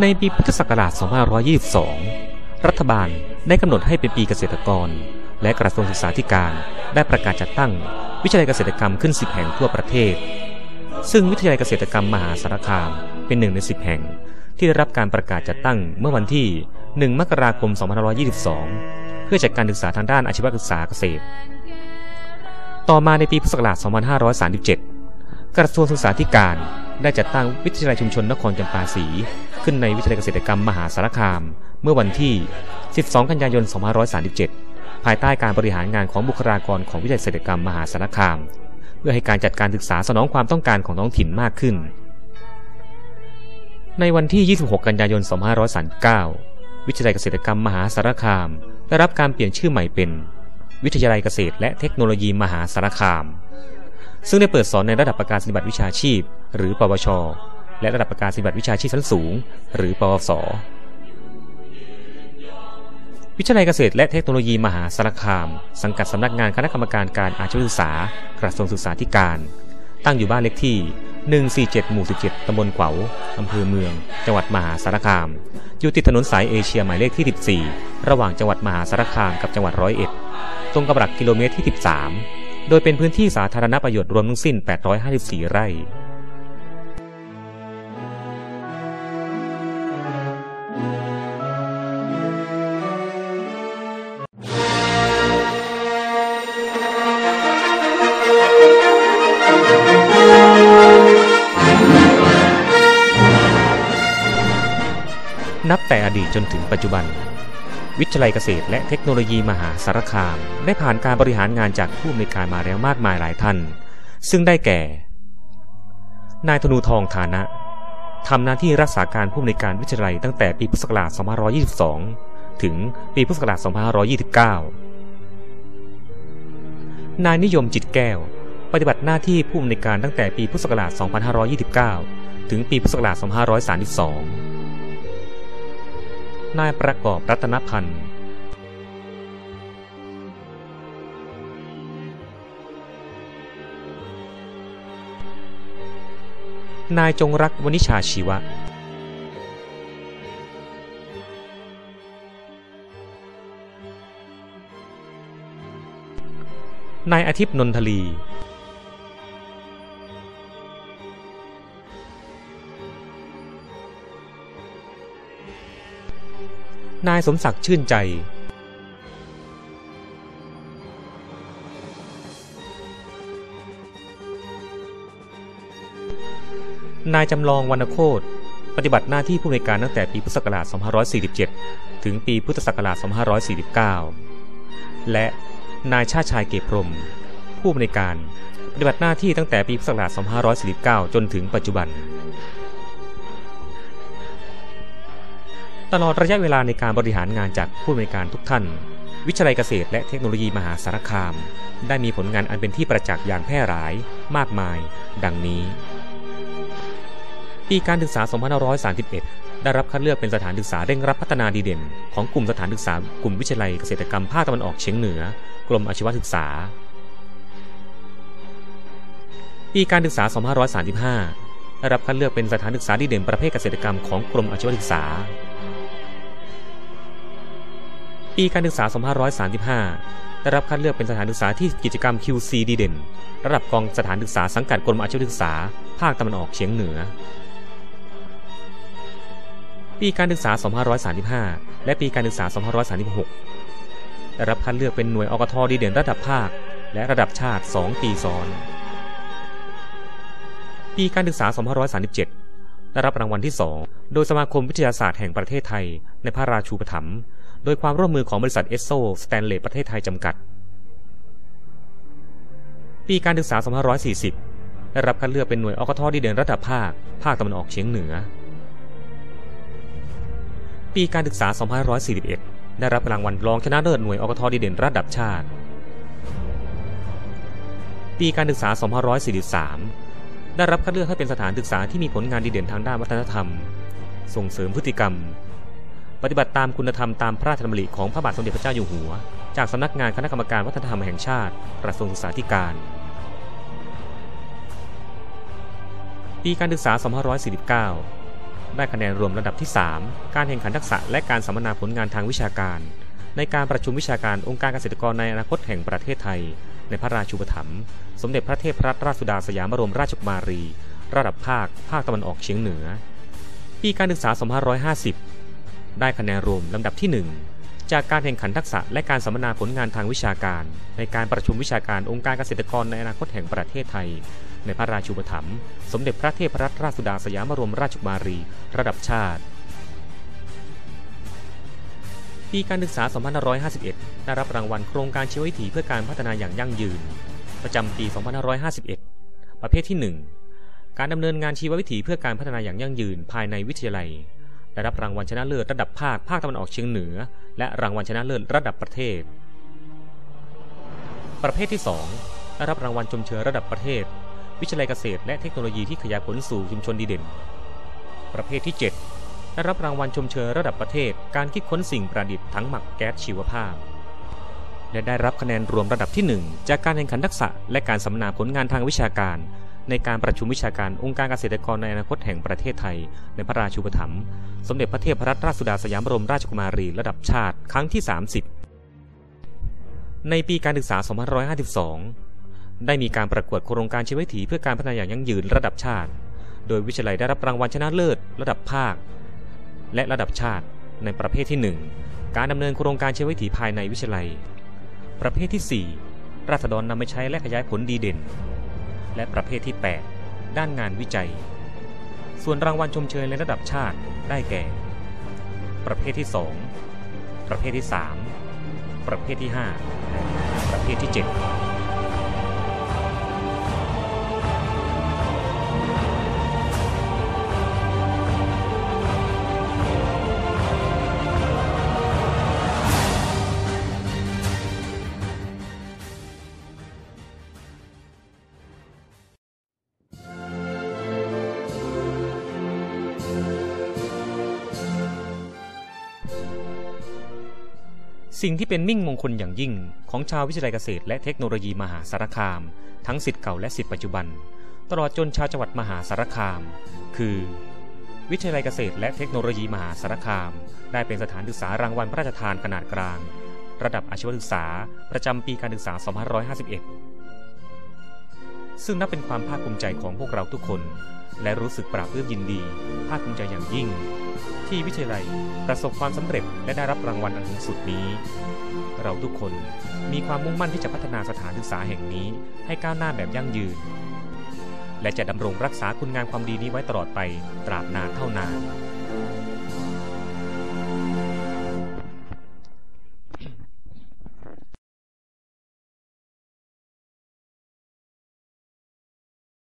ในปีพุทธศักราช 2522 รัฐบาลได้กำหนดให้เป็นปีเกษตรกร และกระทรวงศึกษาธิการได้ประกาศจัดตั้ง วิทยาลัยเกษตรกรรมขึ้น 10 แห่งทั่วประเทศ ซึ่งวิทยาลัยเกษตรกรรมมหาสารคามเป็นหนึ่งใน 10 แห่ง ที่ได้รับการประกาศจัดตั้งเมื่อวันที่ 1 มกราคม 2522 เพื่อจัดการศึกษาทางด้านอาชีวศึกษาเกษตร ต่อมาในปีพุทธศักราช 2537 กระทรวงศึกษาธิการได้จัดตั้งวิทยาลัยชุมชนนครจำปาสีขึ้นในวิทยาลัยเกษตรกรรมมหาสารคาม เมื่อวันที่ 12 กันยายน 2537 ภายใต้การบริหารงานของบุคลากรของวิทยาลัยเกษตรกรรมมหาสารคาม เพื่อให้การจัดการศึกษาสนองความต้องการของท้องถิ่นมากขึ้น ในวันที่ 26 กันยายน 2539 วิทยาลัยเกษตรกรรมมหาสารคาม ได้รับการเปลี่ยนชื่อใหม่เป็น วิทยาลัยเกษตร และเทคโนโลยีมหาสารคาม ซึ่งได้เปิดสอนในระดับประกาศนียบัตรวิชาชีพ หรือปวช และระดับประกาศนียบัตรวิชาชีพชั้นสูง หรือปวส วิทยาลัยเกษตร และเทคโนโลยีมหาสารคาม สังกัดสำนักงานคณะกรรมการการอาชีวศึกษากระทรวงศึกษาธิการ ตั้งอยู่บ้านเลขที่ 147 หมู่ 17 ตำบลขวาวอำเภอเมือง จังหวัดมหาสารคาม อยู่ติดถนนสายเอเชียหมายเลขที่ 14 ระหว่างจังหวัดมหาสารคามกับจังหวัดร้อยเอ็ด รงกับหลักกิโลเมตรที่ 13 โดยเป็นพื้นที่สาธารณประโยชน์รวมทั้งสิ้น 854 ไร่นับแต่อดีตจนถึงปัจจุบัน วิทยาลัยเกษตรและเทคโนโลยีมหาสารคาม ได้ผ่านการบริหารงานจากผู้อำนวยการมาแล้วมากมายหลายท่าน ซึ่งได้แก่ นายธนูทองฐานะทำหน้าที่รักษาการผู้อำนวยการวิทยาลัยตั้งแต่ปีพุทธศักราช 2522 ถึงปีพุทธศักราช 2529 นายนิยมจิตแก้ว ปฏิบัติหน้าที่ผู้อำนวยการตั้งแต่ปีพุทธศักราช 2529 ถึงปีพุทธศักราช 2532 นายประกอบรัตนพันธ์นายจงรักวณิชาชีวะ นายอาทิตย์นนทลี นายสมศักดิ์ชื่นใจ นายจำลองวรรณโคตรปฏิบัติหน้าที่ผู้อำนการตั้งแต่ปีพุทธศักราช 2547 ถึงปีพุทธศักราช 2549 และนายชาติชายเกพรม ผู้อำนการ ปฏิบัติหน้าที่ตั้งแต่ปีพุทธศักราช 2549 จนถึงปัจจุบัน ตลอดระยะเวลาในการบริหารงานจากผู้อำนวยการทุกท่าน วิทยาลัยเกษตรและเทคโนโลยีมหาสารคาม ได้มีผลงานอันเป็นที่ประจักษ์อย่างแพร่หลายมากมาย ดังนี้ ปีการศึกษา 2531 ได้รับคัดเลือกเป็นสถานศึกษาเร่งรับพัฒนาดีเด่น ของกลุ่มสถานศึกษากลุ่มวิทยาลัยเกษตรกรรมภาคตะวันออกเฉียงเหนือ กรมอาชีวศึกษา ปีการศึกษา 2535 ได้รับคัดเลือกเป็นสถานศึกษาดีเด่นประเภทเกษตรกรรมของกรมอาชีวศึกษา ปีการศึกษา 2535 ได้รับคัดเลือกเป็นสถานศึกษาที่กิจกรรม QC ดีเด่น ระดับกองสถานศึกษาสังกัดกรมอาชีวศึกษา ภาคตะวันออกเฉียงเหนือ ปีการศึกษา 2535 และปีการศึกษา 2536 ได้รับคัดเลือกเป็นหน่วยอกทดีเด่นระดับภาค และระดับชาติ 2 ปีซ้อน ปีการศึกษา 2537 ได้รับรางวัลที่ 2 โดยสมาคมวิทยาศาสตร์แห่งประเทศไทย ในพระราชูปถัมภ์ โดยความร่วมมือของบริษัทเอสโซสแตนเลสประเทศไทยจำกัด ปีการศึกษา 2540 ได้รับคัดเลือกเป็นหน่วยอกทดีเด่นระดับภาค ภาคตะวันออกเฉียงเหนือ ปีการศึกษา 2541 ได้รับรางวัลรองชนะเลิศหน่วยอกทดีเด่นระดับชาติ ปีการศึกษา 2543 ได้รับคัดเลือกให้เป็นสถานศึกษาที่มีผลงานดีเด่นทางด้านวัฒนธรรม ส่งเสริมพฤติกรรม ปฏิบัติตามคุณธรรมตามพระราชดำริของพระบาทสมเด็จพระเจ้าอยู่หัว จากสำนักงานคณะกรรมการวัฒนธรรมแห่งชาติกระทรวงศึกษาธิการ ปีการศึกษา 2549 ได้คะแนนรวมระดับที่ 3 การแข่งขันทักษะและการสัมมนาผลงานทางวิชาการ ในการประชุมวิชาการองค์การเกษตรกรในอนาคตแห่งประเทศไทย ในพระราชูปถัมภ์สมเด็จพระเทพรัตนราชสุดาสยามบรมราชกุมารี ระดับภาค ภาคตะวันออกเฉียงเหนือ ปีการศึกษา 2550 ได้คะแนนรวมลำดับที่ 1 จากการแข่งขันทักษะและการสัมมนาผลงานทางวิชาการ ในการประชุมวิชาการองค์การเกษตรกรในอนาคตแห่งประเทศไทย ในพระราชูปถัมภ์สมเด็จพระเทพรัตนราชสุดาสยามบรมราชกุมารี ระดับชาติ ปีการศึกษา 2551 ได้รับรางวัลโครงการชีววิถีเพื่อการพัฒนาอย่างยั่งยืน ประจำปี 2551 ประเภทที่ 1 การดำเนินงานชีววิถีเพื่อการพัฒนาอย่างยั่งยืนภายในวิทยาลัย ได้รับรางวัลชนะเลิศระดับภาคภาคตะวันออกเฉียงเหนือ และรางวัลชนะเลิศระดับประเทศ ประเภทที่ 2 ได้รับรางวัลชมเชยระดับประเทศ วิทยาลัยเกษตรและเทคโนโลยีที่ขยายผลสู่ชุมชนดีเด่น ประเภทที่ 7 ได้รับรางวัลชมเชยระดับประเทศ การคิดค้นสิ่งประดิษฐ์ทั้งหมักแก๊สชีวภาพ และได้รับคะแนนรวมระดับที่ 1 จากการแข่งขันทักษะและการสัมมนาผลงานทางวิชาการ ในการประชุมวิชาการองค์การเกษตรกรในอนาคตแห่งประเทศไทย ในพระราชูปถัมภ์สมเด็จพระเทพรัตนราชสุดาสยามบรมราชกุมารีระดับชาติครั้งที่ 30 ในปีการศึกษา 2552 ได้มีการประกวดโครงการชีววิถีเพื่อการพัฒนาอย่างยั่งยืนระดับชาติ โดยวิทยาลัยได้รับรางวัลชนะเลิศ ระดับภาค และระดับชาติ ในประเภทที่ 1 การดำเนินโครงการชีววิถีภายในวิทยาลัย ประเภทที่ 4 ราษฎรนำไปใช้และขยายผลดีเด่น และประเภทที่ 8 ด้านงานวิจัย ส่วนรางวัลชมเชยในระดับชาติได้แก่ ประเภทที่ 2 ประเภทที่ 3 ประเภทที่ 5 และประเภทที่ 7 สิ่งที่เป็นมิ่งมงคลอย่างยิ่ง ของชาววิทยาลัยเกษตรและเทคโนโลยีมหาสารคาม ทั้งสิทธิ์เก่าและสิทธิ์ปัจจุบัน ตลอดจนชาวจังหวัดมหาสารคาม คือ วิทยาลัยเกษตรและเทคโนโลยีมหาสารคาม ได้เป็นสถานศึกษารางวัลพระราชทานขนาดกลาง ระดับอาชีวศึกษา ประจำปีการศึกษา 2551 ซึ่งนับเป็นความภาคภูมิใจของพวกเราทุกคน และรู้สึกปราบปลื้มยินดี ภาคภูมิใจอย่างยิ่ง ที่วิทยาลัยประสบความสำเร็จและได้รับรางวัลอันสูงสุดนี้ เราทุกคนมีความมุ่งมั่นที่จะพัฒนาสถานศึกษาแห่งนี้ให้ก้าวหน้าแบบยั่งยืน และจะดำรงรักษาคุณงามความดีนี้ไว้ตลอดไปตราบนานเท่านาน